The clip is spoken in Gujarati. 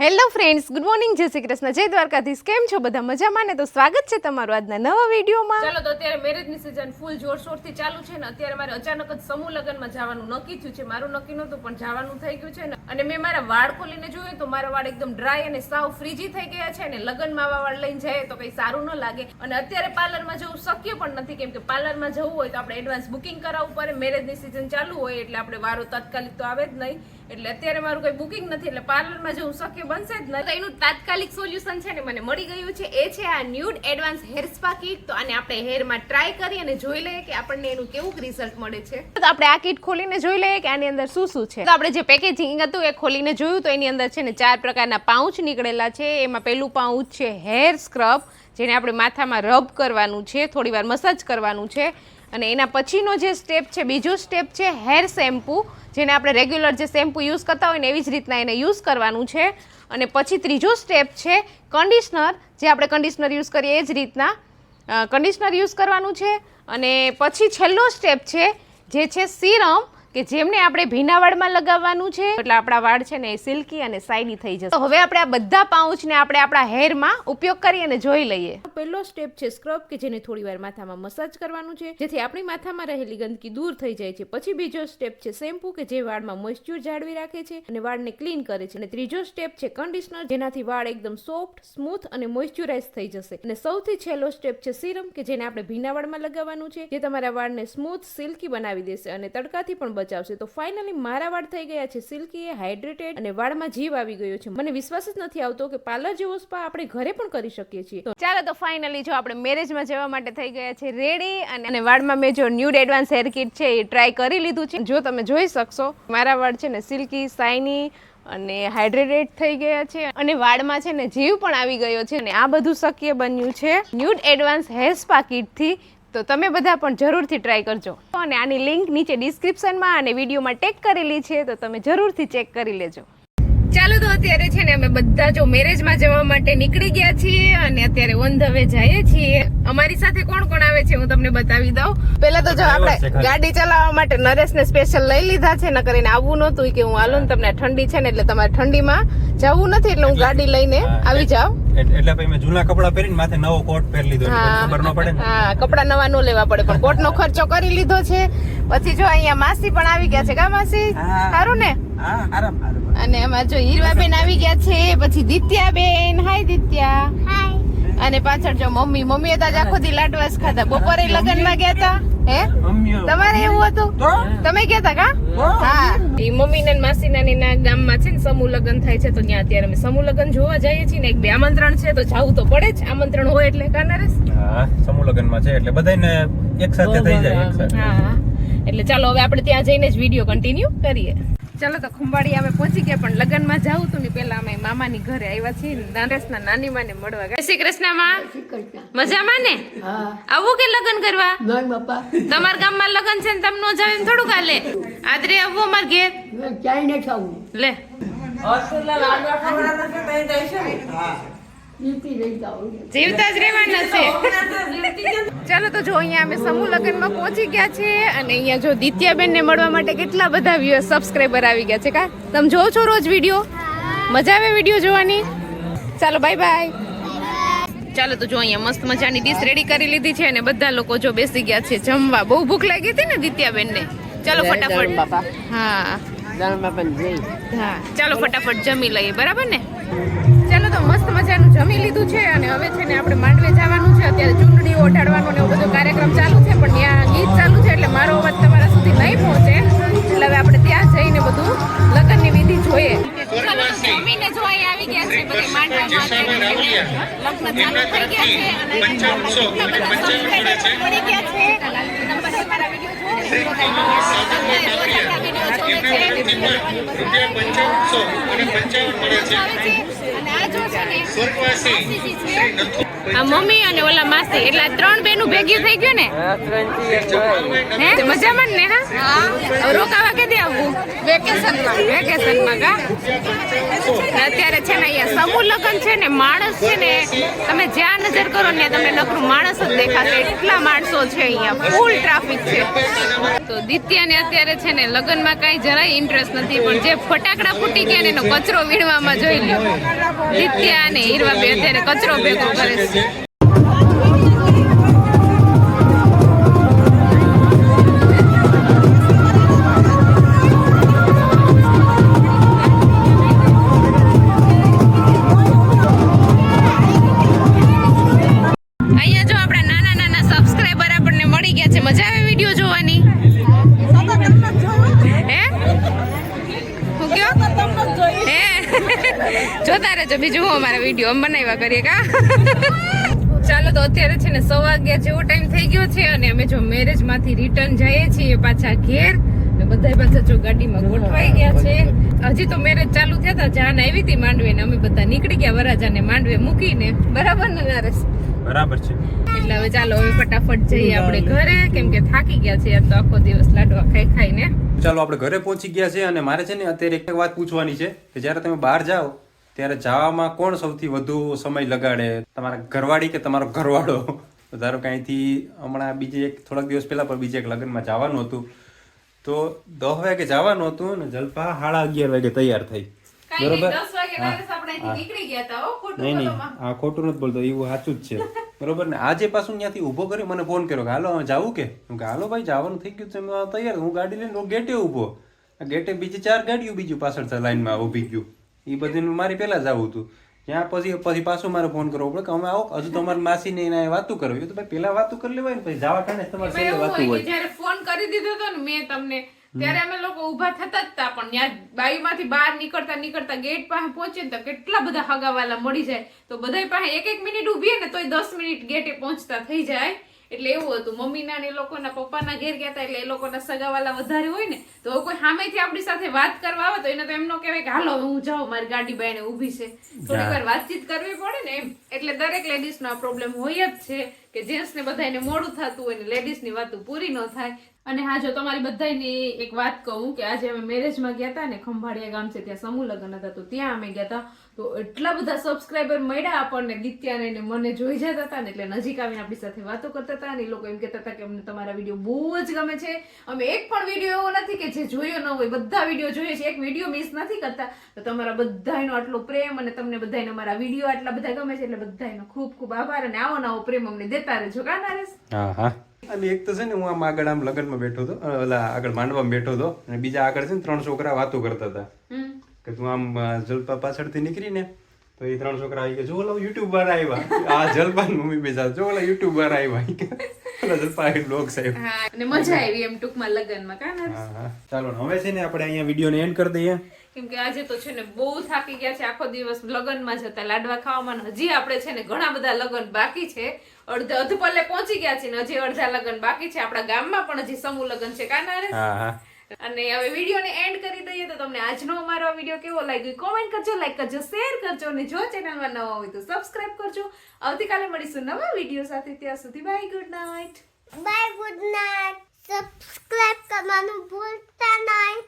હેલો ફ્રેન્ડ્સ, ગુડ મોર્નિંગ, જય શ્રી કૃષ્ણ, જય દ્વારકાધીશ. કેમ છો બધા મજામાં ને? તો સ્વાગત છે તમારું આજના નવા વિડીયોમાં. ચાલો તો અત્યારે મેરેજની સિઝન ફૂલ જોરશોરથી ચાલુ છે ને, અત્યારે મારે અચાનક જ સમૂહ લગ્નમાં જવાનું નક્કી થયું છે. મારું નક્કી નહોતું, પણ જવાનું થઈ ગયું છે ને. અને મેં મારા વાળ ખોલીને જોયું તો મારા વાળ એકદમ ડ્રાય અને સાવ ફ્રીજી થઈ ગયા છે ને લગ્નમાં આવા વાળ લઈને જાય તો કંઈ સારું ન લાગે. અને અત્યારે પાર્લરમાં જવું શક્ય પણ નથી, કેમ કે પાર્લરમાં જવું હોય તો આપણે એડવાન્સ બુકિંગ કરાવવું પડે. મેરેજની સિઝન ચાલુ હોય એટલે આપણે વારો તાત્કાલિક તો આવે જ નહીં. એટલે અત્યારે મારું કોઈ બુકિંગ નથી, એટલે પાર્લરમાં જવું શક્ય બનશે જ નહીં એનું તાત્કાલિક સોલ્યુશન છે ને મને મળી ગયું છે. એ છે આ nude advance hair spa kit તો આને આપણે હેરમાં ટ્રાય કરી અને જોઈ લઈએ કે આપણને એનું કેવું રિઝલ્ટ મળે છે. તો આપણે આ કીટ ખોલીને જોઈ લઈએ કે આની અંદર શું શું છે. તો આપણે જે પેકેજિંગ હતું એ ખોલીને જોયું તો એની અંદર છે ને ચાર પ્રકારના પાઉચ નીકળેલા છે. એમાં પહેલું પાઉચ છે હેર સ્ક્રબ જેને આપણે માથામાં રબ કરવાનું છે થોડી વાર મસાજ કરવાનું છે. અને એના પછીનો જે સ્ટેપ છે, બીજો સ્ટેપ છે હેર શેમ્પૂ જેને આપણે રેગ્યુલર જે શેમ્પૂ યુઝ કરતા હોય ને એવી જ રીતના એને યુઝ કરવાનું છે. અને પછી ત્રીજો સ્ટેપ છે કન્ડિશનર જે આપણે કન્ડિશનર યુઝ કરીએ એ જ રીતના કન્ડિશનર યુઝ કરવાનું છે. અને પછી છેલ્લો સ્ટેપ છે, જે છે સિરમ કે જેમને આપણે ભીના વાળમાં લગાવવાનું છે, એટલે આપણા વાળ છે ને એ સિલ્કી અને સાઇની થઈ જશે. હવે આપણે આ બધા પાઉચને આપણે આપણા હેરમાં ઉપયોગ કરી અને જોઈ લઈએ. પહેલો સ્ટેપ છે સ્ક્રબ, કે જેને થોડી વાર માથામાં મસાજ કરવાનું છે, જેથી આપણી માથામાં રહેલી ગંદકી દૂર થઈ જાય છે. પછી બીજો સ્ટેપ છે શેમ્પુ, કે જે વાળમાં મોઇસ્ચર જાળવી રાખે છે અને વાળને ક્લીન કરે છે. અને ત્રીજો સ્ટેપ છે કન્ડિશનર, જેનાથી વાળ એકદમ સોફ્ટ, સ્મૂથ અને મોઇસ્ચરાઇઝ થઈ જશે. અને સૌથી છેલ્લો સ્ટેપ છે સિરમ, કે જેને આપણે ભીના વાળમાં લગાવવાનું છે, જે તમારા વાળને સ્મૂથ, સિલ્કી બનાવી દેશે અને તડકાથી પણ બચાવશે. તો ફાઇનલી મારા વાળ થઈ ગયા છે. સિલ્કી હાઇડ્રેટેડ અને વાળમાં જીવ આવી ગયો છે. મને વિશ્વાસ જ નથી આવતો કે પાર્લર જેવો સ્પા આપણે ઘરે પણ કરી શકીએ છીએ. ચાલો તો ફાઇનલી જો આપણે મેરેજમાં જવા માટે થઈ ગયા છે રેડી અને વાળમાં મેં જો ન્યૂડ એડવાન્સ હેર કિટ છે એ ટ્રાય કરી લીધું છે. જો તમે જોઈ શકશો, મારા વાળ છે ને સિલ્કી શાઇની અને હાઇડ્રેટેડ થઈ ગયા છે. અને વાળમાં છે ને જીવ પણ આવી ગયો છે. અને આ બધું શક્ય બન્યું છે. ન્યૂડ એડવાન્સ હેર સ્પા કિટથી તો તમે બધા પણ જરૂરથી ટ્રાય કરજો. અને આની લિંક નીચે ડિસ્ક્રિપ્શનમાં અને વિડીયોમાં ટેગ કરેલી છે, તો તમે જરૂરથી ચેક કરી લેજો. ચાલો તો અત્યારે છે ને અમે બધા જો મેરેજમાં જવા માટે નીકળી ગયા છીએ અને અત્યારે ઓન ધ વે જઈએ છીએ. અમારી સાથે કોણ કોણ આવે છે હું તમને બતાવી દઉં. પહેલા તો જો આપણે ગાડી ચલાવવા માટે નરેશને સ્પેશિયલ લઈ લીધા છે ન કરીને આવવું નહોતું કે હું હાલું ને તમને ઠંડી છે ને એટલે તમારે ઠંડીમાં જવું નથી એટલે હું ગાડી લઈને આવી જાઉં. એટ- એટલે પછી મેં જૂના કપડા પહેરીને માથે નવો કોટ પહેરી લીધો ખબર ન પડે હા કપડા નવા નો લેવા પડે પણ કોટનો ખર્ચો કરી લીધો છે. પછી જો અહીંયા માસી પણ આવી ગયા છે કા માસી? સારું ને? અને એમાં જો હીરવાબેન આવી ગયા છે પછી દિત્યાબેન હાય દિત્યા. અને પાછળ જો મમ્મી મમ્મી હતા આખો દી લાડવાસ ખાતા બપોરે લગ્નમાં ગયા હતા હે? તમારે એવું હતું? તમે ગયા હતા કા? હા. એ મમ્મી ને માસી ના ગામમાં છે ને સમૂહ લગ્ન થાય છે તો ત્યાં અત્યારે અમે સમૂહ લગ્ન જોવા જઈએ છીએ ને એક બે આમંત્રણ છે તો જવું તો પડે જ. આમંત્રણ હોય એટલે કાનારે હા સમૂહ લગ્નમાં છે એટલે બધાને એક સાથે થઈ જાય એક સાથે. હા. એટલે ચાલો હવે આપણે ત્યાં જઈને જ વીડિયો કન્ટિન્યુ કરીએ. ચાલો તો ખંભાળી અમે પહોંચી ગયા પણ લગ્નમાં જવું તું ને પેલા અમે મામાની ઘરે આવ્યા છીએ નારેશના નાની માને મળવા ગયા. શ્રી કૃષ્ણ. માં મજામાં ને? આવું કે લગ્ન કરવા? તમારા ગામમાં લગ્ન છે ને તમે નો જાવ એમ થોડું કાલે આદરે આવવું અમાર ઘેર. ક્યાંય નથી આવું લે. જીવતી જ રહેવાના છે. ચાલો તો જો અહીંયા અમે સમૂહ લગ્નમાં પહોંચી ગયા છે અને અહીંયા જો દિત્યાબેનને મળવા માટે કેટલા બધા વ્યુઅર સબસ્ક્રાઇબર આવી ગયા છે કા? તમે જોવો છો રોજ વીડિયો મજા આવે વીડિયો જોવાની? ચાલો બાય બાય ચાલો તો જો અહીંયા મસ્ત મજાની ડીશ રેડી કરી લીધી છે અને બધા લોકો જો બેસી ગયા છે જમવા. બહુ ભૂખ લાગી હતી ને દિત્યાબેન ને ચાલો ફટાફટ. હા હા. ચાલો ફટાફટ જમી લઈએ બરાબર ને? ચાલો તો મસ્ત મજાનું જમી લીધું છે અને હવે છે ને આપણે માંડવે જવાનું છે. અત્યારે ચૂંટણી ઓઢાડવાનો ને એવો બધો કાર્યક્રમ ચાલુ છે પણ ત્યાં ગીત ચાલુ છે એટલે મારો અવાજ તમારા સુધી નહીં પહોંચે. એટલે હવે આપણે ત્યાં જઈને બધું લગ્નની વિધિ જોઈએ. ચાલો તો જમીને જો અહીંયા આવી ગયા છે બધી માંડવામાં અત્યારે છે ને લગ્ન ચાલુ થઈ ગયા છે અને બધા પડી ગયા છે. નંબર પર અને આ જો છે સ્વર્ગવાસી આશીષી છે આ મમ્મી અને ઓલા માસી. એટલે આ ત્રણ બેનું ભેગ્યું થઈ ગયું ને? હે? મજામાં ને હા? રોકાવા કેદી આવવું? વેકેશનમાં. વેકેશનમાં કા? અત્યારે છે ને અહીંયા સમૂહ લગ્ન છે ને માણસ છે ને તમે જ્યાં નજર કરો ને તમને નકરું માણસ જ દેખાશે. એટલા માણસો છે અહીંયા. ફૂલ ટ્રાફિક છે. તો દિત્યાને અત્યારે છે ને લગ્નમાં કાંઈ જરાય ઇન્ટરેસ્ટ નથી પણ જે ફટાકડા ફૂટી ગયા ને એનો કચરો વીણવામાં જોઈ લ્યો. દિત્યા અને હીરવા બે અત્યારે કચરો ભેગો કરે છે. અહીંયા બીજું હું અમારા વીડિયો. અમે બનાવ્યા કરીએ કા? ચાલો તો અત્યારે છે ને સો વાગ્યા જેવો ટાઈમ થઈ ગયો છે અને અમે જો મેરેજમાંથી રિટર્ન જઈએ છીએ પાછા ઘેર. ને બધા પાછા જો ગાડીમાં ગોઠવાઈ ગયા છે. હજી તો મેરેજ ચાલુ થયા હતા જાન આવી હતી માંડવે ને અમે બધા નીકળી ગયા વરાજાને માંડવે મૂકીને. બરાબર ને નરેશ? બરાબર છે. એટલે હવે ચાલો હવે ફટાફટ જઈએ આપણે ઘરે. કેમ કે થાકી ગયા છે આમ તો આખો દિવસ લાડવા ખાઈ ખાઈને. ચાલો આપણે ઘરે પહોંચી ગયા છે અને મારે છે ને અત્યારે એક વાત પૂછવાની છે કે જ્યારે તમે બહાર જાઓ ત્યારે જવામાં કોણ સૌથી વધુ સમય લગાડે? તમારા ઘરવાળી કે તમારો ઘરવાળો? ધારો કે અહીંથી હમણાં બીજે એક થોડાક દિવસ પહેલાં પણ બીજે એક લગ્નમાં જવાનું હતું. તો દસ વાગે જવાનું હતું ને જલપા સાડા અગિયાર વાગે તૈયાર થઈ. બરોબર? નહીં નહીં આ ખોટું નથી બોલતો એવું સાચું જ છે. બરોબર ને? આજે પાછું ત્યાંથી ઊભો કર્યો મને ફોન કર્યો કે હાલો જાવું કે? હું કે હાલો ભાઈ જવાનું થઈ ગયું છે તૈયાર. હું ગાડી લઈને ગેટે ઊભો. આ ગેટે બીજી ચાર ગાડીઓ બીજું પાછળ લાઈનમાં ઊભી ગયું. એ બધું મારે પહેલાં જવું હતું. ત્યાં પછી પછી પાછો મારે ફોન કરવો પડે કે અમે આવો. હજુ તો માસી ને એના વાતું કરવી તો ભાઈ પેલા વાતું કરી લેવાય ને પછી જવા ટાણે તમારે સાથે વાતું હોય જ્યારે ફોન કરી દીધો તો ને મેં તમને ત્યારે અમે લોકો ઊભા થતા જ હતા પણ ત્યાં બાઈમાંથી બહાર નીકળતા નીકળતા ગેટ પાસે પહોંચે ને તો કેટલા બધા હગાવાલા મળી જાય. તો બધાય પાસે એક એક મિનિટ ઊભી ને તોય દસ મિનિટ ગેટે પહોંચતા થઈ જાય. એટલે એવું હતું. મમ્મીના ને એ લોકોના પપ્પાના ઘેર ગયા હતા એટલે એ લોકોના સગાવાલા વધારે હોય ને તો કોઈ સામેથી આપણી સાથે વાત કરવા આવે તો એને તો એમનો કહેવાય કે હાલો હું જાઉં મારી ગાડી બાઈને ઊભી છે. થોડી વાર વાતચીત કરવી પડે ને એમ. એટલે દરેક લેડીઝનો આ પ્રોબ્લેમ હોય જ છે. કે જેન્ટ્સને બધાને મોડું થતું હોય ને લેડીઝની વાતો પૂરી ન થાય. અને હા, જો તમારી બધાની એક વાત કહું કે આજે અમે મેરેજમાં ગયા હતા ને ખંભાળિયા ગામ છે, ત્યાં સમૂહ લગ્ન હતા, તો ત્યાં અમે ગયા હતા તો એટલા બધા સબસ્ક્રાઈબર મળ્યા આપણને ગીત્યાને ને મને જોઈ જતા હતા ને એટલે નજીક આવીને આપણી સાથે વાતો કરતા હતા અને એ લોકો એમ કહેતા હતા કે અમને તમારા વીડિયો બહુ જ ગમે છે. અમે એક પણ વીડિયો એવો નથી કે જે જોયો ન હોય. બધા વીડિયો જોઈએ છે, એક વીડિયો મિસ નથી કરતા. તો તમારા બધાનો આટલો પ્રેમ અને તમને બધાને અમારા વીડિયો આટલા બધા ગમે છે એટલે બધાનો ખૂબ ખૂબ આભાર અને આવો નવો પ્રેમ અમને દેતા રહેજો કા નારેશ હા હા. અને એક તો છે ને હું આમ આગળ આમ લગ્નમાં બેઠો હતો ઓલા આગળ માંડવામાં બેઠો હતો અને બીજા આગળ છે ને ત્રણ છોકરા વાતો કરતા હતા. કે તું આમ જલપા પાછળથી નીકળી ને તો એ ત્રણ છોકરા આવી ગયા જો ઓલા યુટ્યુબર આવ્યા. આ જલપાન મમ્મી બેસા જો ઓલા યુટ્યુબર આવ્યા. મજા આવી એમ ટૂંકમાં લગ્નમાં કા ચાલો હવે છે ને આપણે અહીંયા વિડીયોને એન્ડ કરી દઈએ. કેમ કે આજે તો છે ને બહુ થાકી ગયા છે આખો દિવસ લગ્નમાં જતા લાડવા ખાવામાં હજી આપણે છે ને ઘણા બધા લગ્ન બાકી છે. અડધા અધપલે પહોંચી ગયા છે ને હજી અડધા લગ્ન બાકી છે. આપણા ગામમાં પણ હજી સમૂહ લગ્ન છે કાના હા. અને હવે વિડીયોને એન્ડ કરી દઈએ તો તમને આજનો અમારો વીડિયો કેવો લાગ્યો કોમેન્ટ કરજો લાઈક કરજો શેર કરજો અને જો ચેનલમાં નવા હોય તો સબસ્ક્રાઇબ કરજો. આવતીકાલે મળીશું નવા વીડિયો સાથે. ત્યાં સુધી bye good night bye good night subscribe કરવાનું ભૂલતા નહીં.